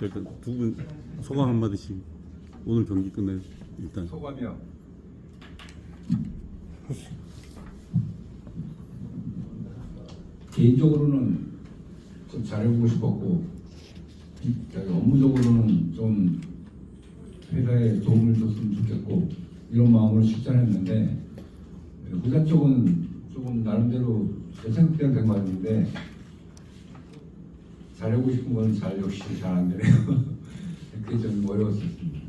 자, 일단 두 분 소감 한 마디씩 오늘 경기 끝내 일단 소감이요. 개인적으로는 좀 잘해보고 싶었고 업무적으로는 좀 회사에 도움을 줬으면 좋겠고 이런 마음으로 출전했는데 후자 쪽은 조금 나름대로 제 생각대로 된 것 같은데 잘하고 싶은 건 잘 역시 잘 안 되네요. 그게 좀 어려웠었습니다.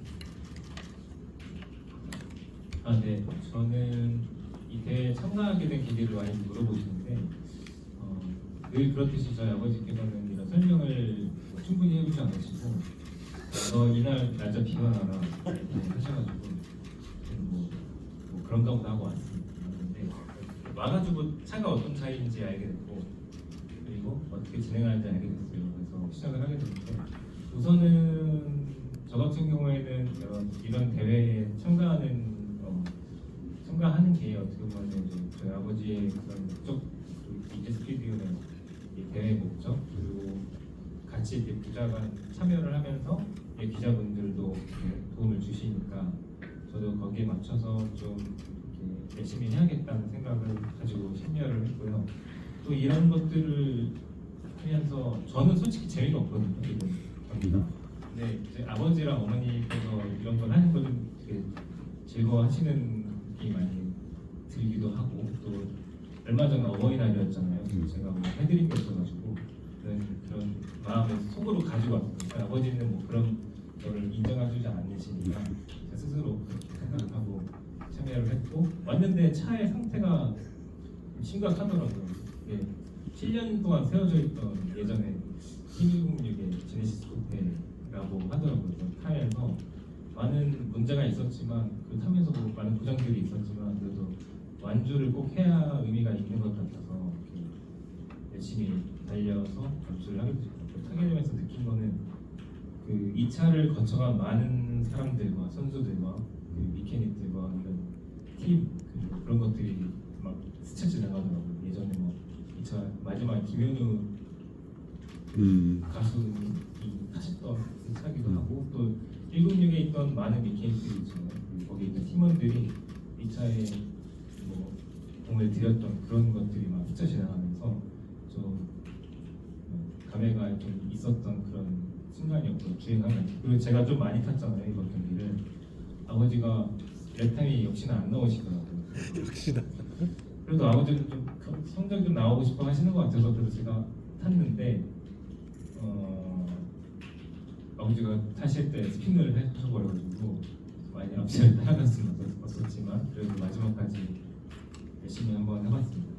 아, 네. 저는 이 대회에 참가하게 된 계기를 많이 물어보시는데 어, 늘 그렇듯이 저희 아버지께서는 이런 설명을 뭐 충분히 해주지 않으시고 너 이날 날짜 이렇게 하셔가지고 뭐, 뭐 그런가 보다 하고 왔습니다. 근데 와가지고 차가 어떤 차인지 알게 됐고 그리고 어떻게 진행하는지 알게 됐어요. 그래서 시작을 하게 됐는데 우선은 저 같은 경우에는 이런, 이런 대회에 참가하는 어, 참가하는 게 어떻게 보면 이제 저희 아버지의 그런 목적 이제 스피디오의 이 대회 목적 그리고 같이 이렇게 기자가 참여를 하면서 이 기자분들도 도움을 주시니까 저도 거기에 맞춰서 좀 열심히 해야겠다는 생각을 가지고 참여를 했고요. 또 이런 것들을 하면서 저는 솔직히 재미가 없거든요. 경기가. 근데 이제 아버지랑 어머니께서 이런 걸 하는 거를 되게 즐거워하시는 게 많이 들기도 하고 또 얼마 전에 어버이날이었잖아요. 제가 뭐 해드린 게 없어가지고 그런, 그런 마음을 속으로 가지고 왔어요. 아버지는 뭐 그런 거를 인정해주지 않으시니까 제 스스로 생각하고 참여를 했고 왔는데 차의 상태가 좀 심각하더라고요. 이게 7년 동안 세워져 있던 예전에 T106의 제네시스 코페라고 하더라고요. 그 타에서 많은 문제가 있었지만 그 타면서 뭐 많은 부정들이 있었지만 그래도 완주를 꼭 해야 의미가 있는 것 같아서 열심히 달려서 완주를 하게 됐고 타게 되면서 느낀 거는 그 2차를 거쳐간 많은 사람들과 선수들과 그 미케닉들과 이런 팀 그런 것들이 막 스쳐 지나가더라고요. 2차 마지막 김현우 음, 가수이 하셨던 그 차기도 하고 또 106에 있던 많은 미케이들이 있잖아요. 거기 있는 팀원들이 이 차에 뭐 공을 들였던 그런 것들이 막 스쳐 지나가면서 좀 어, 감회가 좀 있었던 그런 순간이었고 주행하면 그리고 제가 좀 많이 탔잖아요 이번 경기를. 아버지가 랩타임이 역시나 안 나오시더라고요. 역시나. 그래도 아버지는 좀 성적 좀 나오고 싶어 하시는 것 같아서 그래서 제가 탔는데 어, 아버지가 타실 때 스피너를 해주셔버려가지고 많이 수는 없- 없었지만 그래도 마지막까지 열심히 한번 해봤습니다.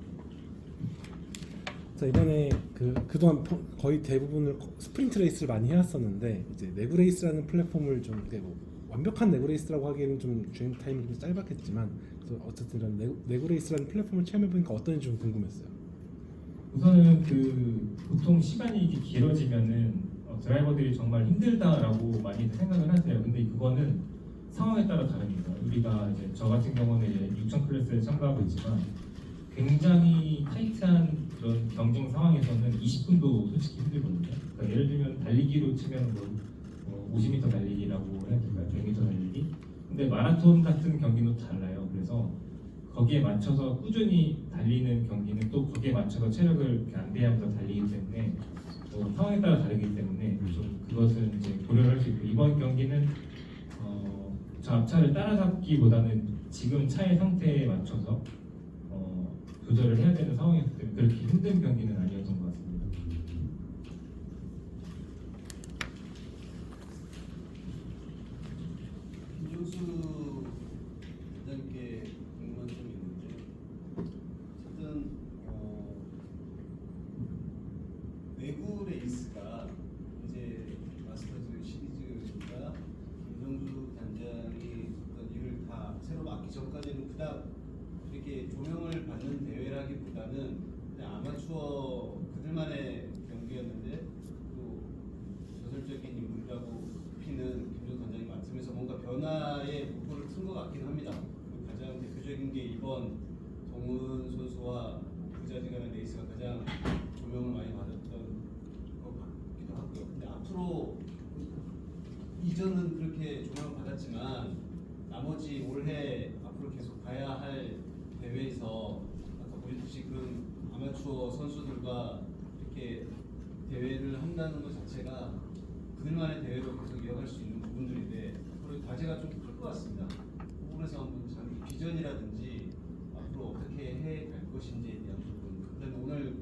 자 이번에 그 그동안 포- 거의 대부분을 거- 스프린트 레이스를 많이 해왔었는데 이제 내구 레이스라는 플랫폼을 좀 이제 뭐 완벽한 내구 레이스라고 하기에는 좀 주행 타임이 좀 짧았겠지만 그래서 어쨌든 이런 내구, 내구 레이스라는 플랫폼을 체험해 보니까 어떤지 좀 궁금했어요. 우선은 그 보통 시간이 이렇게 길어지면은 어, 드라이버들이 정말 힘들다라고 많이 생각을 하세요. 근데 그거는 상황에 따라 다릅니다. 우리가 이제 저 같은 경우는 이제 6천 클래스에 참가하고 있지만 굉장히 타이트한 그런 경쟁 상황에서는 20분도 솔직히 힘들거든요. 그러니까 예를 들면 달리기로 치면 뭐, 뭐 50m 달리기라고 해야 될까요? 100m 달리기. 근데 마라톤 같은 경기는 달라요. 그래서 거기에 맞춰서 꾸준히 달리는 경기는 또 거기에 맞춰서 체력을 이렇게 안배하면서 달리기 때문에 어, 상황에 따라 다르기 때문에 좀 그것은 이제 고려를 할 수 있고 이번 경기는 어, 저 앞차를 따라잡기보다는 지금 차의 상태에 맞춰서 어, 조절을 해야 되는 상황이었기 때문에 그렇게 힘든 경기는 아니었던 것 같습니다. 부장님께 궁금한 점이 있는데 어쨌든 어, 외구 레이스가 이제 마스터즈 시리즈가 김종수 단장이 어떤 일을 다 새로 맡기 전까지는 그닥 이렇게 조명을 받는 대회라기보다는 그냥 아마추어 그들만의 경기였는데 또 저설적인 인물이라고 맡으면서 뭔가 변화의 목표를 쓴것 같긴 합니다. 가장 대표적인 게 이번 동훈 선수와 부자지간의 레이스가 가장 조명을 많이 받았던 것 같기도 하고요. 근데 앞으로 이전은 그렇게 조명을 받았지만 나머지 올해 앞으로 계속 가야 할 대회에서 아까 보셨듯이 그런 아마추어 선수들과 이렇게 대회를 한다는 것 자체가 그들만의 대회로 계속 이어갈 수 있는 부분들인데 과제가 좀 클 것 같습니다. 그 부분에서 한번 참 비전이라든지 앞으로 어떻게 해갈 것인지에 대한 부분 그다음에 오늘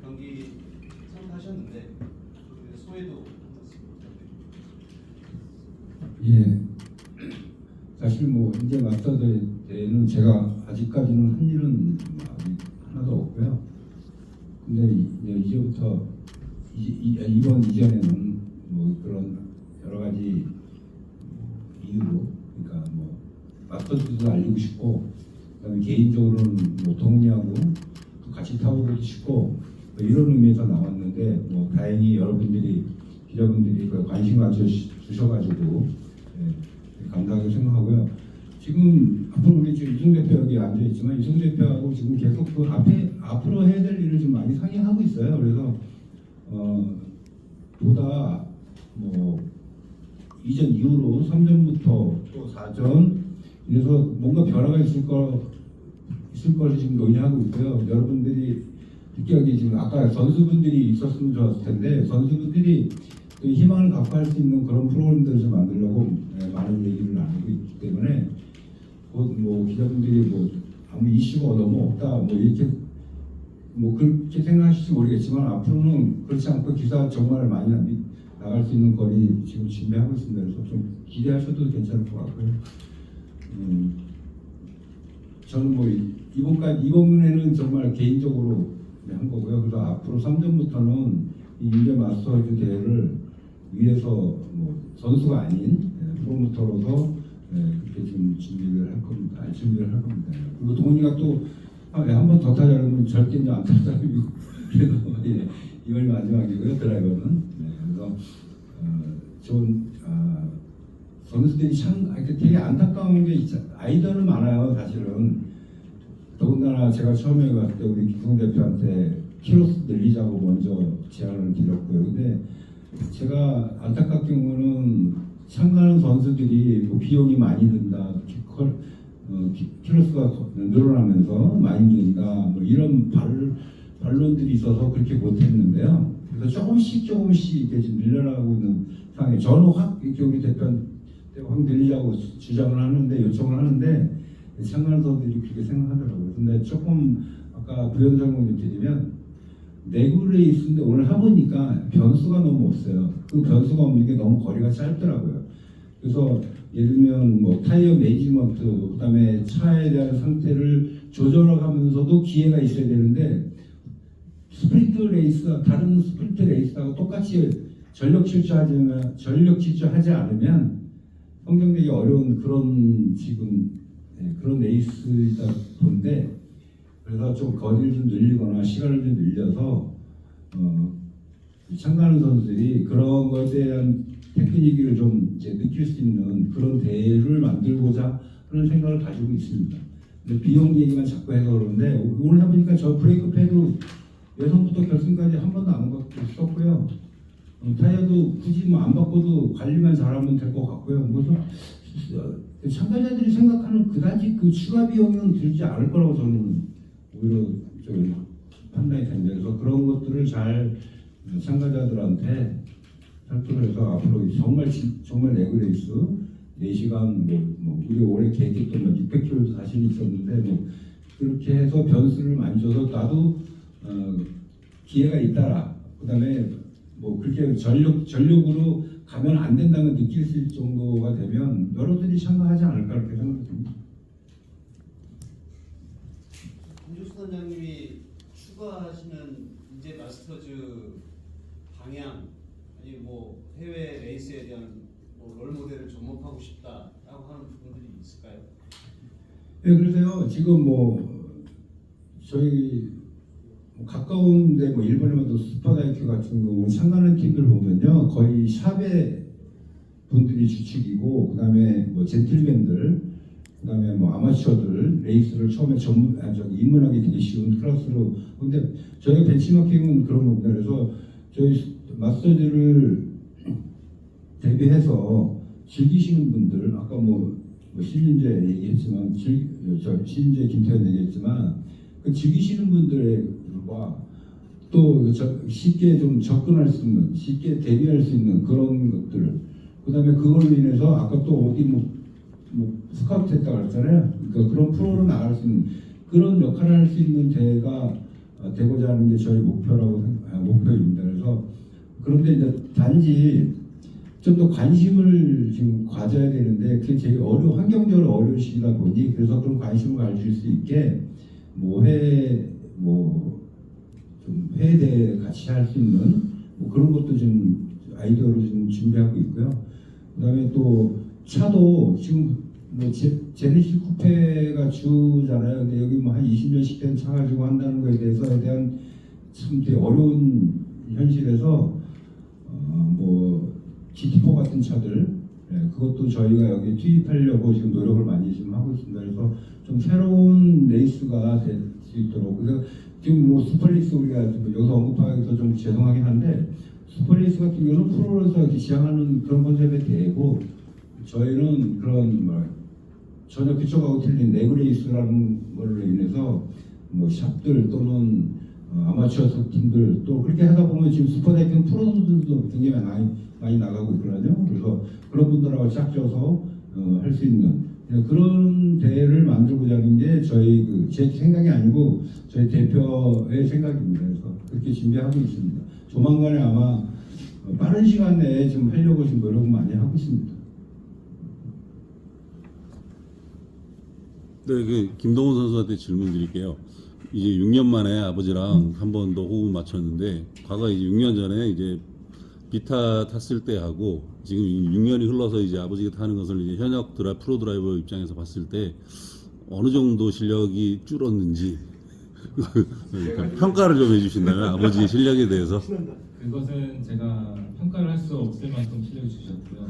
경기 참가하셨는데 그 소회도. 예. 사실 뭐 이제 마스터 대회는 제가 아직까지는 한 일은 하나도 없고요. 근데 이제 이제부터 이, 이, 이번 이전에는 뭐 그런 여러 가지 이유로 그러니까 뭐 마스터즈도 알리고 싶고 그다음에 개인적으로는 뭐 동료하고 또 같이 타보고 싶고 뭐 이런 의미에서 나왔는데 뭐 다행히 여러분들이 기자분들이 그 관심 가져 주셔가지고 예, 감사하게 생각하고요. 지금 앞으로 우리 지금 이승 대표 여기 앉아 있지만 이승 대표하고 지금 계속 그 앞에 앞으로 해야 될 일을 좀 많이 상의하고 있어요. 그래서 어 보다 뭐 이전 이후로 3전부터 또 4전 이래서 뭔가 변화가 있을 거 있을 것을 지금 논의하고 있고요. 여러분들이 특히 지금 아까 선수분들이 있었으면 좋았을 텐데 선수분들이 그 희망을 갖고 할 수 있는 그런 프로그램들을 좀 만들려고 네, 많은 얘기를 나누고 있기 때문에 곧뭐 기자분들이 뭐 아무 이슈가 너무 없다 뭐 이렇게 뭐 그렇게 생각하실지 모르겠지만 앞으로는 그렇지 않고 기사 정말 많이 나- 나갈 수 있는 거리 지금 준비하고 있습니다. 그래서 좀 기대하셔도 괜찮을 것 같고요. 음, 저는 뭐 이- 이번까지 이번에는 정말 개인적으로 네, 한 거고요. 그래서 앞으로 3전부터는 이 인제 마스터즈 대회를 위해서 뭐 선수가 아닌 예, 프로모터로서 예, 그렇게 지금 준비를 할 겁니다. 아니, 준비를 할 겁니다. 그리고 동훈이가 또 한 번더 타자 그러면 절대 이제 안탈 사람이고 그래도 예, 이번이 마지막이고요. 드라이버는 네, 그래서 어, 좋은 아, 선수들이 참 되게 안타까운 게 있- 아이디어는 많아요. 사실은 더군다나 제가 처음에 갔을 때 우리 기성 대표한테 키로수 늘리자고 먼저 제안을 드렸고요. 근데 제가 안타깝게는 참가하는 선수들이 뭐 비용이 많이 든다, 키- 컬- 어, 키- 키로수가 늘어나면서 많이 든다, 뭐 이런 발, 반론들이 있어서 그렇게 못했는데요. 그래서 조금씩 조금씩 이렇게 지금 늘려나가고 있는 상황에 저는 확 이렇게 우리 대표한테 확 늘리자고 주- 주장을 하는데 요청을 하는데 선수들이 그렇게 생각하더라고요. 근데 조금 아까 부연 설명 좀 드리면 내구 레이스인데 오늘 해보니까 변수가 너무 없어요. 그 변수가 없는 게 너무 거리가 짧더라고요. 그래서 예를 들면 뭐 타이어 매지먼트, 그다음에 차에 대한 상태를 조절하면서도 기회가 있어야 되는데 스프린트 레이스가 다른 스프린트 레이스하고 똑같이 전력 질주하지 전력 질주하지 않으면 성경되기 어려운 그런 지금 네, 그런 레이스이다 본데 그래서 좀 거리를 좀 늘리거나 시간을 좀 늘려서 어, 참가하는 선수들이 그런 것에 대한 테크닉을 좀 이제 느낄 수 있는 그런 대회를 만들고자 하는 생각을 가지고 있습니다. 근데 비용 얘기만 자꾸 해서 그러는데 오- 오늘 해보니까 저 브레이크 패드 예선부터 결승까지 한 번도 안 바꿨고요. 어, 타이어도 굳이 뭐 안 바꿔도 관리만 잘하면 될 것 같고요. 그래서 어, 참가자들이 생각하는 그다지 그 추가 비용은 들지 않을 거라고 저는 오히려 좀 판단이 됩니다. 그래서 그런 것들을 잘 참가자들한테 설득을 해서 앞으로 정말 진- 정말 레그레이스 4시간 뭐, 뭐 우리 올해 계획했던 뭐 600km도 자신 있었는데 뭐 그렇게 해서 변수를 줘서 나도 어, 기회가 있다라 그 다음에 뭐 그렇게 전력 전력으로 가면 안 된다는 느낄 수 있을 정도가 되면 여러분들이 참가하지 않을까 그렇게 생각됩니다. 김종수 선장님이 추가하시는 이제 마스터즈 방향 아니 뭐 해외 레이스에 대한 뭐롤 모델을 접목하고 싶다라고 하는 부분들이 있을까요? 네, 그래서요 지금 뭐 저희 뭐 가까운데 뭐 일본에도 슈퍼다이큐 같은 경우는 참가하는 팀들 보면요 거의 샵의 분들이 주축이고 그다음에 뭐 젠틀맨들 그다음에 뭐 아마추어들 레이스를 처음에 전문 아 저기 입문하기 되게 쉬운 클래스로 근데 저희 벤치마킹은 그런 겁니다. 그래서 저희 마스터즈를 대비해서 즐기시는 분들 아까 뭐, 뭐 신인재 얘기했지만 즐, 저 신인재 김태현 얘기했지만 그 즐기시는 분들 과또 저- 쉽게 좀 접근할 수 있는 쉽게 대비할 수 있는 그런 것들. 그 다음에 그걸로 인해서 아까 또 어디 뭐, 뭐 스카우트 했다 그랬잖아요. 그러니까 그런 프로로 나갈 수 있는 그런 역할을 할 수 있는 대회가 어, 되고자 하는 게 저희 목표라고 생- 아, 목표입니다. 그래서 그런데 이제 단지 좀 더 관심을 지금 가져야 되는데 그게 되게 어려 환경적으로 어려운 시기다 보니 그래서 그런 관심을 가질 수 있게 뭐회뭐 좀 회대 같이 할 수 있는 뭐 그런 것도 지금 아이디어로 지금 준비하고 있고요. 그 다음에 또 차도 지금 뭐 제, 제네시스 쿠페가 주잖아요. 근데 여기 뭐 한 20년씩 된 차 가지고 한다는 거에 대해서에 대한 참 되게 어려운 현실에서 어 뭐 GT4 같은 차들 예, 그것도 저희가 여기 투입하려고 지금 노력을 많이 지금 하고 있습니다. 그래서 좀 새로운 레이스가 될 수 있도록 그래서 지금 뭐 슈퍼레이스 우리가 좀 여기서 언급하기도 좀 죄송하긴 한데 슈퍼레이스 같은 경우는 이렇게 지향하는 그런 컨셉에 대고 저희는 그런 뭐 전혀 그쪽하고 틀린 내그레이스라는 걸로 인해서 뭐 샵들 또는 어, 아마추어 팀들 또 그렇게 하다 보면 지금 슈퍼다이킹 프로들도 굉장히 많이 많이 나가고 있거든요. 그래서 그런 분들하고 짝져서 어, 할수 있는 그냥 그런 대회를 만들고자 하는 게 저희 그 제 생각이 아니고 저희 대표의 생각입니다. 그래서 그렇게 준비하고 있습니다. 조만간에 아마 어, 빠른 시간 내에 좀 하려고 지금 노력을 많이 하고 있습니다. 네, 그 김동훈 선수한테 질문 드릴게요. 이제 6년 만에 아버지랑 한 번 더 호흡 맞췄는데 과거 이제 6년 전에 이제 비타 탔을 때 하고 지금 6년이 흘러서 이제 아버지가 타는 것을 이제 현역 드라 프로 드라이버 입장에서 봤을 때 어느 정도 실력이 줄었는지 그러니까 평가를 좀 해주신다면 아버지의 실력에 대해서 그것은 제가 평가를 할 수 없을 만큼 실력을 주셨고요.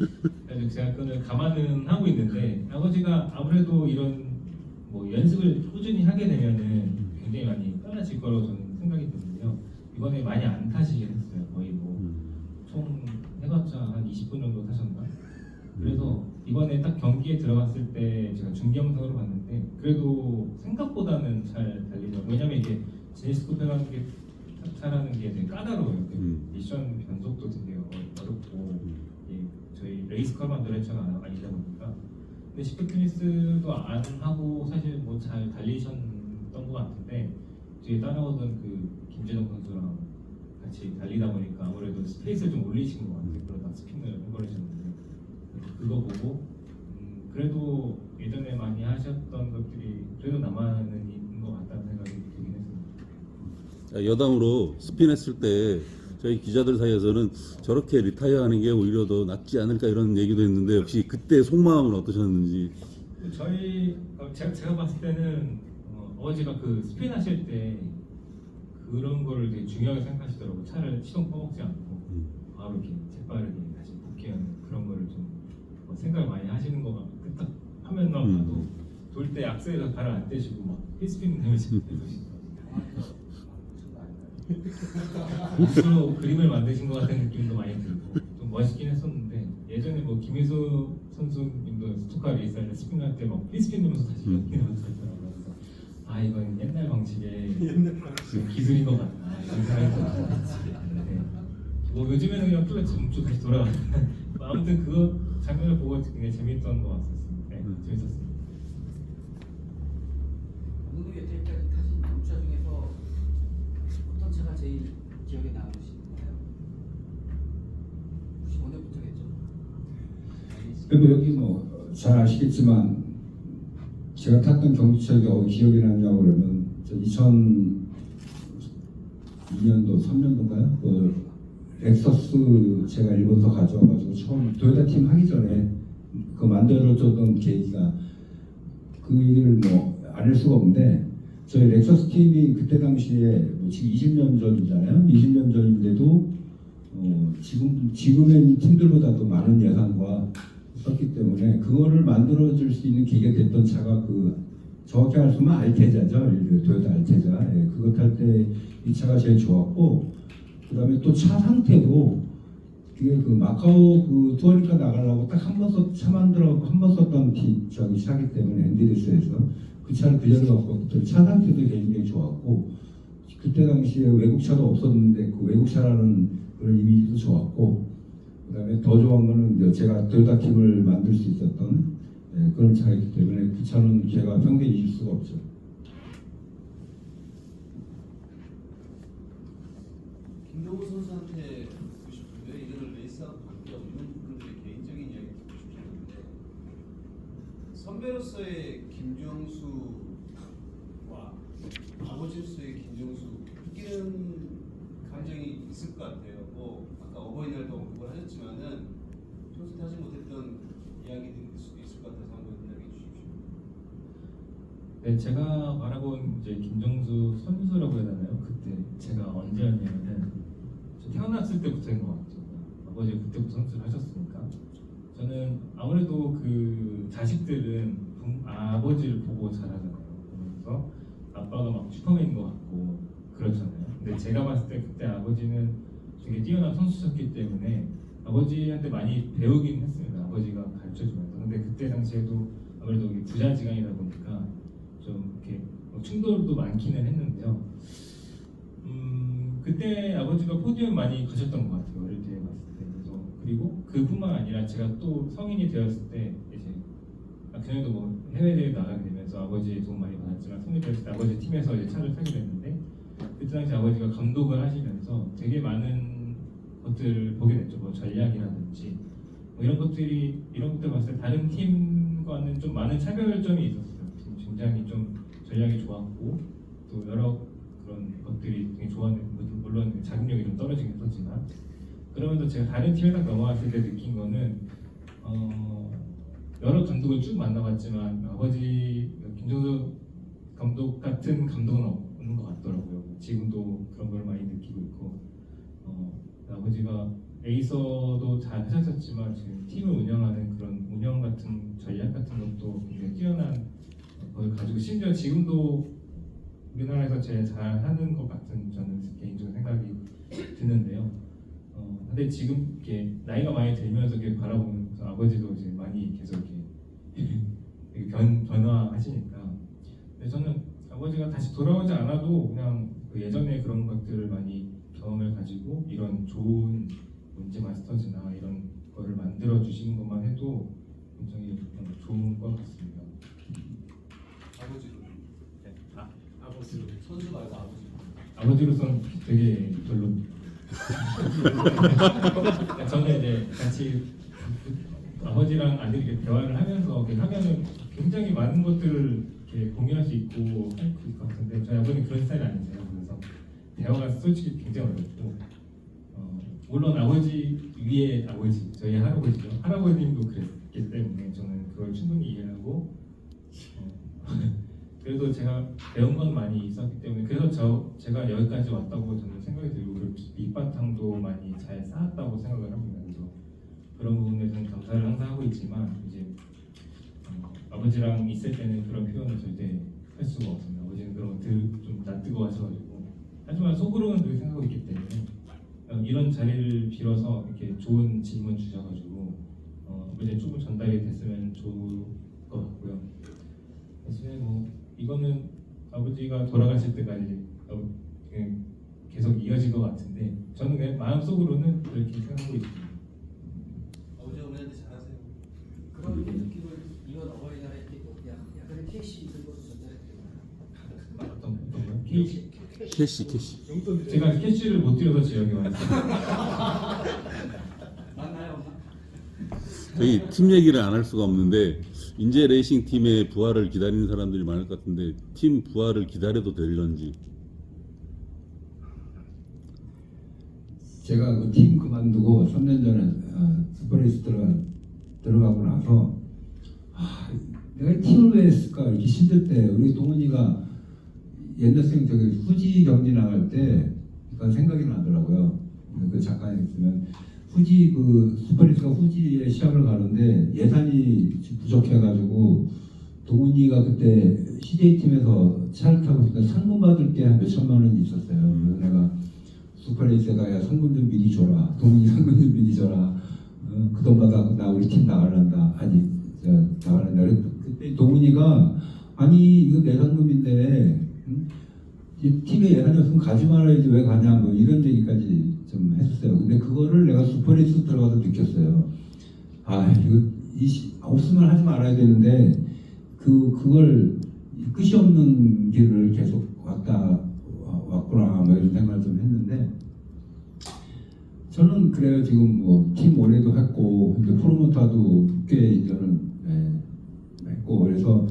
제가 그걸 감안은 하고 있는데 아버지가 아무래도 이런 뭐 연습을 꾸준히 하게 되면은 굉장히 많이 빨라질 거라고 저는 생각이 드는데요. 이번에 많이 안 타시긴 했어요. 거의 뭐 총 해봤자 한 20분 정도 타셨나? 그래서 이번에 딱 경기에 들어갔을 때 제가 중경선으로 봤는데 그래도 생각보다는 잘 달리더라고요. 왜냐면 이게 제니스 쿠페라는 게 차라는 게 되게 까다로워요. 그 음. 미션 변속도 되게 어- 어렵고 이 저희 레이스카만 드레처가 아니다 보니까 근데 시크트니스도 안 하고 사실 뭐 잘 달리셨던 것 같은데 뒤에 따라오던 그 김재정 선수랑 같이 달리다 보니까 아무래도 스페이스를 좀 올리신 것 같아요. 그러다 스핀을 해버리셨는데 그거 보고 음, 그래도 예전에 많이 하셨던 것들이 그래도 남아는 있는 것 같다는 생각이 들긴 했습니다. 자, 여담으로 스핀했을 때 저희 기자들 사이에서는 저렇게 리타이어하는 게 오히려 더 낫지 않을까 이런 얘기도 했는데 역시 그때 속마음은 어떠셨는지 저희 어, 제가, 제가 봤을 때는 어, 아버지가 그 스핀 하실 때 그런 거를 되게 중요하게 생각하시더라고요. 차를 시동 꺼먹지 않고 음. 바로 이렇게 재빠르게 다시 복귀하는 그런 거를 좀 어, 생각을 많이 하시는 것 같고 딱 화면만 음. 봐도 돌 때 악셀에서 발을 안 떼시고 막 힐스핀 내면서 스스로 그림을 만드신 것 같은 느낌도 많이 들고 좀 멋있긴 했었는데 예전에 뭐 김희수 선수님도 스토카 레이스 할때 스핀 할때막 힐스핀 내면서 다시 음. 연기하면서 했더라고요. 아 이건 옛날 방식의 기술인 것 같다 이런 생각이 들었는데 뭐 요즘에는 그냥 플랫 점주 다시 돌아가는 아무튼 그거 장면을 보고 굉장히 재밌던 것 같았습니다. 네, 음. 재밌었습니다. 오늘 여태까지 타신 남차 중에서 어떤 차가 제일 기억에 남으신가요? 95년부터겠죠? 그리고 여기 뭐 잘 아시겠지만 제가 탔던 경기차가 어, 기억이 나냐고 그러면 저 2002년도 3년도인가요? 그 렉서스 제가 일본서 가져와가지고 처음 도요타 팀 하기 전에 그 만들어줬던 계기가 그 얘기를 뭐 안 할 수가 없는데 저희 렉서스 팀이 그때 당시에 뭐 지금 20년 전이잖아요. 20년 전인데도 어, 지금 지금의 팀들보다도 많은 예산과 썼기 때문에 그거를 만들어 줄 수 있는 계기가 됐던 차가 그 정확히 말하면 알테자죠. 그 도요타 알테자. 예, 그거 탈때이 차가 제일 좋았고 그 다음에 또 차 상태도 이게 그 마카오 그 투어니까 나가려고 딱 한 번 썼, 차 만들어 한번 썼던 기, 저기 차기 때문에 엔디리스에서 그 차를 그대로 갖고 차 상태도 굉장히 좋았고 그때 당시에 외국 차도 없었는데 그 외국 차라는 그런 이미지도 좋았고 그다음에 더 좋은 거는 제가 팀을 만들 수 있었던 예, 그런 차였기 때문에 그 차는 제가 평생 잊을 수가 없죠. 김동우 선수한테 듣고 싶은데 이거는 레이스하고 관계없는 분들의 개인적인 이야기 듣고 싶었는데 선배로서의 김정수와 아버지로서의 김정수 느끼는 감정이 있을 것 같아요. 어버이날도 언급을 하셨지만은 평소 하지 못했던 이야기들일 수도 있을 것 같아서 한번 이야기해 주십시오. 네, 제가 바라본 이제 김정수 선수라고 해야 되나요? 그때 제가 언제였냐면은 저 태어났을 때부터인 것 같아요. 아버지가 그때부터 선수를 하셨으니까 저는 아무래도 그 자식들은 부- 아버지를 보고 자라잖아요. 그러면서 아빠가 막 슈퍼맨인 것 같고 그렇잖아요. 근데 제가 봤을 때 그때 아버지는 되게 뛰어난 선수셨기 때문에 아버지한테 많이 배우긴 했습니다. 아버지가 가르쳐 주면서. 근데 그때 당시에도 아무래도 부자지간이다 보니까 좀 이렇게 뭐 충돌도 많기는 했는데요. 음, 그때 아버지가 포디움 많이 가셨던 것 같아요. 어릴 때 봤을 때. 그래서 그리고 그뿐만 아니라 제가 또 성인이 되었을 때 이제 아, 그전에도 뭐 해외 대회 나가게 되면서 아버지의 도움 많이 받았지만 성인이 되었을 때 아버지 팀에서 이제 차를 타게 됐는데 그때 당시 아버지가 감독을 하시면서 되게 많은 것들을 보게 됐죠. 뭐 전략이라든지 뭐 이런 것들이 이런 것들 봤을 때 다른 팀과는 좀 많은 차별점이 있었어요. 지금 굉장히 좀 전략이 좋았고 또 여러 그런 것들이 되게 좋았는데 물론 자금력이 좀 떨어지긴 했었지만 그러면서 제가 다른 팀에 딱 넘어갔을 때 느낀 거는 어, 여러 감독을 쭉 만나봤지만 아버지 김정수 감독 같은 감독은 없는 것 같더라고요. 지금도 그런 걸 많이 느끼고 있고 어, 아버지가 에이서도 잘 하셨지만 지금 팀을 운영하는 그런 운영 같은 전략 같은 것도 굉장히 뛰어난 걸 가지고 심지어 지금도 우리나라에서 제일 잘하는 것 같은 저는 개인적으로 생각이 드는데요. 어, 근데 지금 이렇게 나이가 많이 들면서 이렇게 바라보면서 아버지도 이제 많이 계속 이렇게 변 변화하시니까. 근데 저는 아버지가 다시 돌아오지 않아도 그냥 그 예전에 그런 것들을 많이 경험을 가지고 이런 좋은 문제 마스터즈나 이런 거를 만들어 주시는 것만 해도 굉장히 좋은 것 같습니다. 아버지로 네. 아, 아버지 선수 말고 아버지. 아버지로서는 되게 별로. 저는 이제 같이 아버지랑 아들이 이렇게 대화를 하면서 하면은 굉장히 많은 것들을 이렇게 공유할 수 있고 할 수 있을 것 같은데 저희 아버지는 그런 스타일이 아니세요. 그래서 대화가 솔직히 굉장히 어렵고 어, 물론 아버지 위에 아버지 저희 할아버지죠. 할아버님도 그랬기 때문에 저는 그걸 충분히 이해하고 어, 그래도 제가 배운 건 많이 있었기 때문에 그래서 저 제가 여기까지 왔다고 저는 생각이 들고 밑바탕도 많이 잘 쌓았다고 생각을 합니다. 그래서 그런 부분에 저는 감사를 항상 하고 있지만 이제 어, 아버지랑 있을 때는 그런 표현을 절대 할 수가 없습니다. 아버지는 그런 거좀 낯뜨거워하셔가지고 하지만 속으로는 그렇게 생각하고 있기 때문에 어, 이런 자리를 빌어서 이렇게 좋은 질문 주셔가지고 어, 이제 조금 전달이 됐으면 좋을 것 같고요. 사실 뭐 이거는 아버지가 돌아가실 때까지 어, 그냥 계속 이어질 것 같은데 저는 그냥 마음속으로는 그렇게 생각하고 있습니다. 아버지 어머니한테 잘하세요. 그런 느낌을 이번 어버이날에 약간 약간의 캐시 이런 것도 전달했구나. 어떤 어떤 거요? 캐시 캐시 캐시. 제가 캐시를 못 지금 여기 왔어요. 저희 팀 얘기를 안 할 수가 없는데 인제 레이싱 팀의 부활을 기다리는 사람들이 많을 것 같은데 팀 부활을 기다려도 될런지 제가 그 팀 그만두고 3년 전에 어, 스포레이스 들어가, 들어가고 나서 아, 내가 팀을 왜 했을까 이렇게 힘들 때 우리 동훈이가 옛날생 저기 후지 경기 나갈 때 그러니까 생각이 나더라고요. 그 잠깐 있으면 후지 그 스포레이스가 후지에 시합을 가는데 예산이 부족해가지고 동훈이가 그때 CJ 팀에서 차를 타고 있으니까 상금 받을 게 한 몇천만 원이 있었어요. 그래서 내가 슈퍼레이스에다 야 상금 좀 미리 줘라 동훈이 상금 좀 미리 줘라 어, 그돈 받아 나 우리 팀 나가란다 아니 그랬- 그때 동훈이가 아니 이거 내 상금인데 응? 이 팀에 예산이 없으면 가지 말아야지 왜 가냐 뭐 이런 얘기까지 좀 했었어요 근데 그거를 내가 슈퍼레이스 들어가서 느꼈어요 아 이거 이 시- 없으면 하지 말아야 되는데 그 그걸 끝이 없는 길을 계속 왔다 와- 왔구나 뭐 이런 생각을 좀 했는데 저는 그래요 지금 뭐 팀 올해도 했고 이제 프로모터도 꽤 이제는 예, 했고 그래서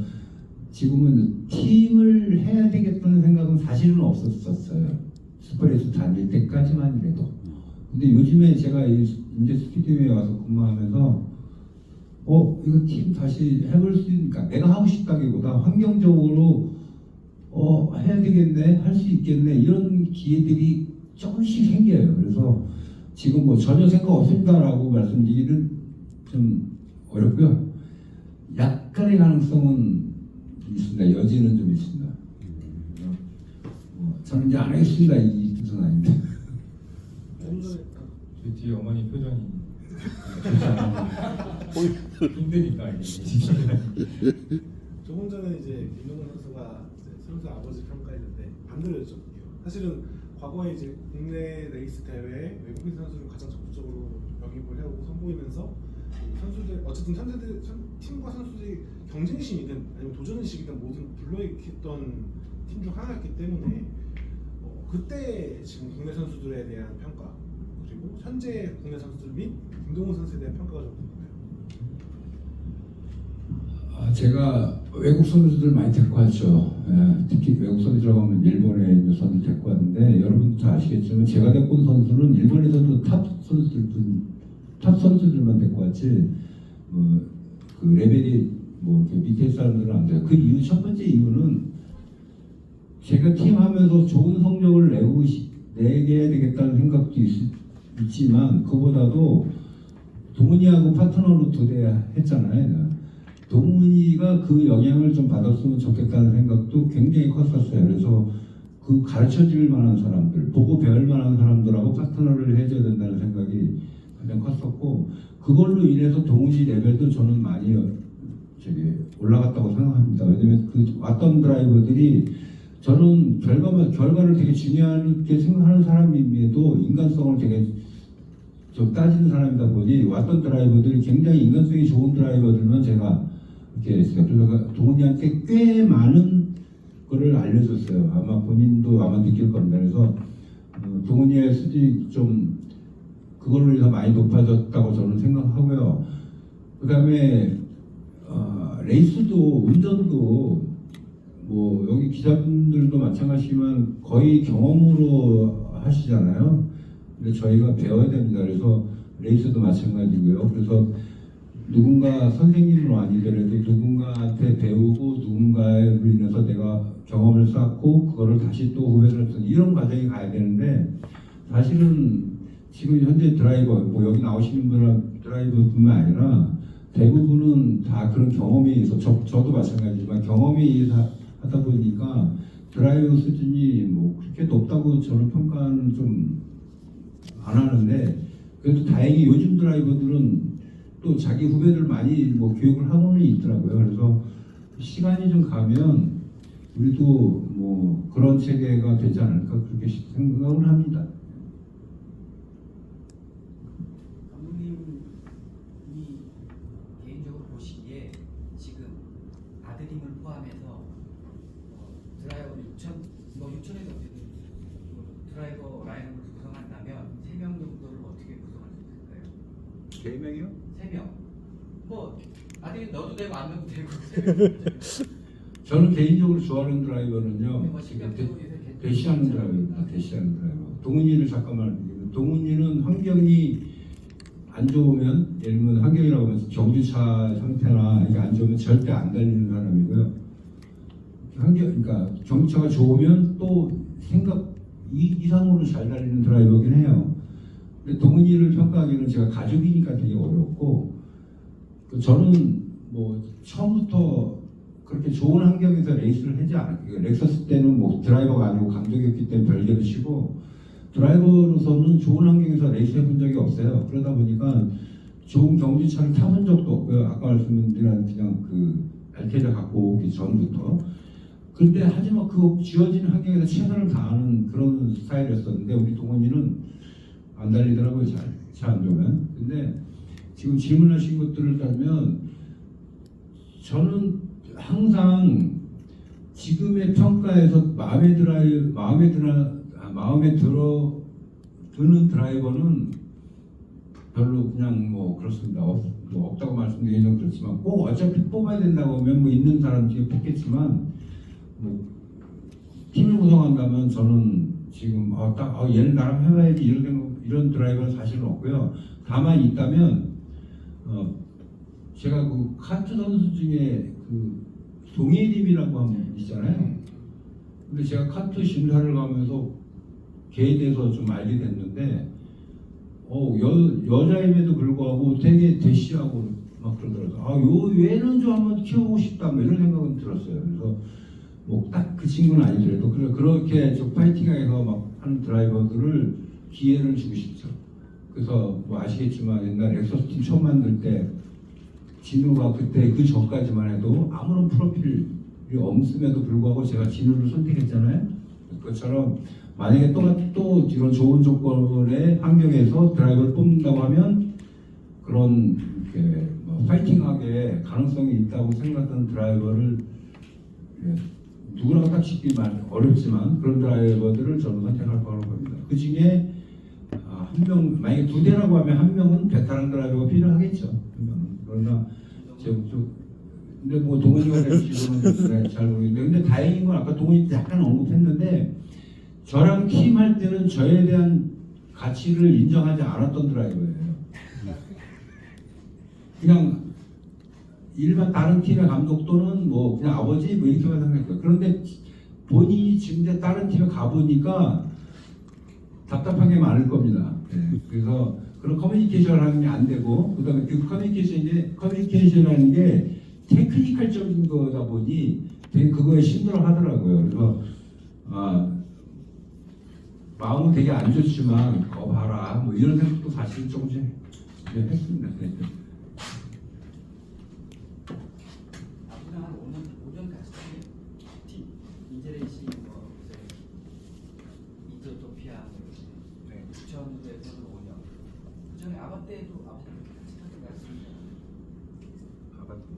지금은 팀을 해야 되겠다는 생각은 사실은 없었었어요. 스프레스 다닐 때까지만이라도. 근데 요즘에 제가 이 이제 스튜디오에 와서 근무하면서 어 이거 팀 다시 해볼 수 있으니까 내가 하고 싶다기보다 환경적으로 어 해야 되겠네 할 수 있겠네 이런 기회들이 조금씩 생겨요. 그래서 지금 뭐 전혀 생각 없습니다라고 말씀드리기는 좀 어렵고요. 약간의 가능성은 있습니다 여지는 좀 있습니다 뭐 저는 이제 안 하겠습니다 이 뜻은 아닌데 조금 전에 제 뒤에 어머니 표정이 힘드니까 이게. 조금 전에 이제 김동훈 선수가 이제 선수 아버지 평가했는데 반대로 여쭤볼게요. 사실은 과거에 이제 국내 레이스 대회 외국인 선수를 가장 적극적으로 영입을 해오고 선보이면서 이 선수들 어쨌든 선수들 선- 팀과 선수들이 경쟁심이든 아니면 도전의식이든 모든 불러일으켰던 팀 중 하나였기 때문에 어, 그때 지금 국내 선수들에 대한 평가 그리고 현재 국내 선수들 및 김동훈 선수에 대한 평가가 좀 궁금해요. 아, 제가 외국 선수들 많이 데리고 왔죠. 예, 특히 외국 선수라고 하면 일본에 있는 선수 데리고 왔는데 여러분도 다 아시겠지만 제가 데리고 온 선수는 일본에서도 탑 선수들 탑 선수들만 데리고 왔지 뭐그 레벨이 뭐 이렇게 밑에 사람들은 안 돼요. 그 이유 첫 번째 이유는 제가 팀 하면서 좋은 성적을 내고 시- 내게 되겠다는 생각도 있, 있지만 그보다도 동훈이하고 파트너로 두 대 했잖아요. 동훈이가 그 영향을 좀 받았으면 좋겠다는 생각도 굉장히 컸었어요. 그래서 그 가르쳐 줄 만한 사람들, 보고 배울 만한 사람들하고 파트너를 해줘야 된다는 생각이 가장 컸었고, 그걸로 인해서 동훈이 레벨도 저는 많이 저기 올라갔다고 생각합니다. 왜냐면 그 왔던 드라이버들이 저는 결과만, 결과를 되게 중요하게 생각하는 사람임에도 인간성을 되게 좀 따지는 사람이다 보니 왔던 드라이버들이 굉장히 인간성이 좋은 드라이버들만 제가 이렇게 했어요. 그래서 동훈이한테 꽤 많은 거를 알려줬어요. 아마 본인도 아마 느낄 겁니다. 그래서 어, 동훈이의 수지 좀 그걸로 인해서 많이 높아졌다고 저는 생각하고요. 그 다음에 어, 레이스도 운전도 뭐 여기 기자분들도 마찬가지지만 거의 경험으로 하시잖아요. 근데 저희가 배워야 됩니다. 그래서 레이스도 마찬가지고요. 그래서 누군가 선생님으로 아니더라도 누군가한테 배우고 누군가로 인해서 내가 경험을 쌓고 그거를 다시 또 후배들한테 이런 과정이 가야 되는데 사실은 지금 현재 드라이버 뭐 여기 나오시는 분은 드라이버 뿐만 아니라 대부분은 다 그런 경험이 있어 저, 저도 마찬가지지만 경험이 다- 하다 보니까 드라이버 수준이 뭐 그렇게 높다고 저는 평가는 좀 안 하는데 그래도 다행히 요즘 드라이버들은 또 자기 후배들 많이 뭐 교육을 하고는 있더라고요. 그래서 시간이 좀 가면 우리도 뭐 그런 체계가 되지 않을까 그렇게 생각을 합니다. 감독님이 개인적으로 보시기에 지금 아드님을 포함해서 어, 드라이버 6천, 뭐 6천에서 어쨌든 그 드라이버 라인업을 구성한다면 3명 정도를 어떻게 구성할 개 명이요? 3명. 뭐 아드님 넣어도 되고 안 넣어도 되고 3명. 저는 개인적으로 좋아하는 드라이버는요. 뭐 실력적으로 대시하는 드라이버입니다. 대시하는 드라이버. 동훈이를 잠깐만. 동훈이는 환경이 안 좋으면 예를 들면 환경이라고 하면 경주차 상태나 이게 안 좋으면 절대 안 달리는 사람이고요. 환경 그러니까 경주차가 좋으면 또 생각 이, 이상으로 잘 달리는 드라이버긴 해요. 근데 동훈이를 평가하기는 제가 가족이니까 되게 어렵고 그 저는 뭐 처음부터 그렇게 좋은 환경에서 레이스를 하지 않았어요. 렉서스 때는 뭐 드라이버가 아니고 감독이었기 때문에 별개로 치고 드라이버로서는 좋은 환경에서 레이스 해본 적이 없어요. 그러다 보니까 좋은 경주차를 타본 적도 없고요. 아까 말씀드린 그냥 그 알테자 갖고 오기 전부터. 근데 하지만 그 지어진 환경에서 최선을 다하는 그런 스타일이었었는데 우리 동원이는 안 달리더라고요. 잘차안 좋으면. 근데 지금 질문하신 것들을 따르면 저는 항상 지금의 평가에서 마음에 들어 마음에 들어 아, 마음에 들어 드는 드라이버는 별로 그냥 뭐 그렇습니다. 없, 뭐 없다고 말씀드리긴 좀 그렇지만 꼭 어차피 뽑아야 된다고 하면 뭐 있는 사람 뒤에 뽑겠지만 뭐 팀을 구성한다면 저는 지금 아, 딱 아, 얘는 나랑 해봐야지 이런 생각, 이런 드라이버는 사실은 없고요. 다만 있다면 어, 제가 그 카트 선수 중에 그 동해림이라고 한분 있잖아요. 근데 제가 카트 심사를 가면서 걔에 대해서 좀 알게 됐는데 어, 여, 여자임에도 불구하고 되게 대시하고 막 그러더라고요. 아, 요 얘는 좀 한번 키워보고 싶다 뭐 이런 생각은 들었어요. 그래서 뭐 딱 그 친구는 아니더라도 그렇게 좀 파이팅해서 막 하는 드라이버들을 기회를 주고 싶죠. 그래서 뭐 아시겠지만 옛날 엑소스 팀 처음 만들 때 진우가 그때 그 전까지만 해도 아무런 프로필이 없음에도 불구하고 제가 진우를 선택했잖아요. 그것처럼 만약에 또, 또 이런 좋은 조건의 환경에서 드라이버를 뽑는다고 하면 그런 이렇게 뭐 파이팅하게 가능성이 있다고 생각하는 드라이버를 예, 누구라고 딱말 어렵지만 그런 드라이버들을 저는 선택할 거라고 봅니다. 그 중에 아, 한 명, 만약에 두 대라고 하면 한 명은 베테랑 드라이버가 필요하겠죠. 그러나 지금 좀 근데 뭐 동훈이가 될지는 잘 모르겠는데 근데 다행인 건 아까 동훈이 약간 언급했는데 저랑 팀할 때는 저에 대한 가치를 인정하지 않았던 드라이버예요. 그냥 일반 다른 팀의 감독 또는 뭐 그냥 아버지 뭐 이렇게만 생각했어요. 그런데 본인이 지금 다른 팀에 가보니까 답답한 게 많을 겁니다. 예, 그래서 그런 커뮤니케이션을 하는 게 안 되고 그다음에 그 커뮤니케이션이 커뮤니케이션이라는 게 테크니컬적인 거다 보니 되게 그거에 힘들어 하더라고요. 그래서 아 마음은 되게 안 좋지만 거 봐라 뭐 이런 생각도 사실 조금씩 네, 했습니다. 네. 앞으로 한 5년 5년까지 팀 인제레이시 뭐 이제 이토토피아 네. 부천에서도 5년 그전에 아바 때도 아바 때 같이 타는 것 같습니다. 아빠 팀,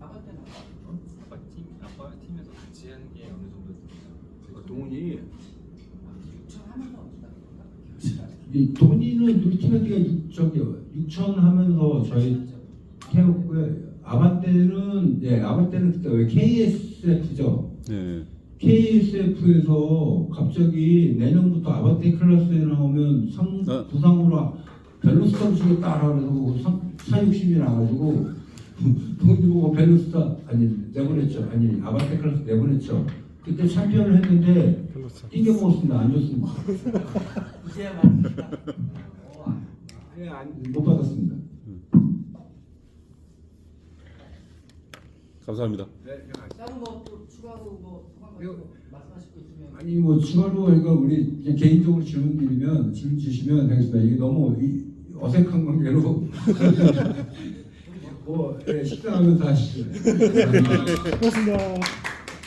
아바 때는 어? 아빠 팀, 아빠 팀에서 같이 하는 게 어느 정도 동훈이 6천 하면서 없다 그런가? 기억이 안 나요. 이 돈이는 우리 팀한테 저기 6천 하면서 저희 태웠고요. 아바 때는 예 아바 때는 그때 왜 KSF죠. 네. KSF에서 갑자기 내년부터 아바떼 클래스에 나오면 상 아. 부상으로 벨로스타 주겠다 그래서 상, 사육심이 나가지고 돈이 보고 벨로스타 아니 내보냈죠 아니 아바떼 클래스 내보냈죠 그때 챔피언을 했는데. 띵겨 먹었습니다 안 좋습니다 이제야 예, 안- 못 받았습니다 감사합니다. 다른 뭐또 추가로 뭐 말씀하실 거 있으면 아니 뭐 추가로 그러니까 우리 그냥 개인적으로 질문 드리면 질문 주시면 되겠습니다 이게 너무 이- 어색한 관계로 뭐 예, 식사하면서 하시죠. 고맙습니다.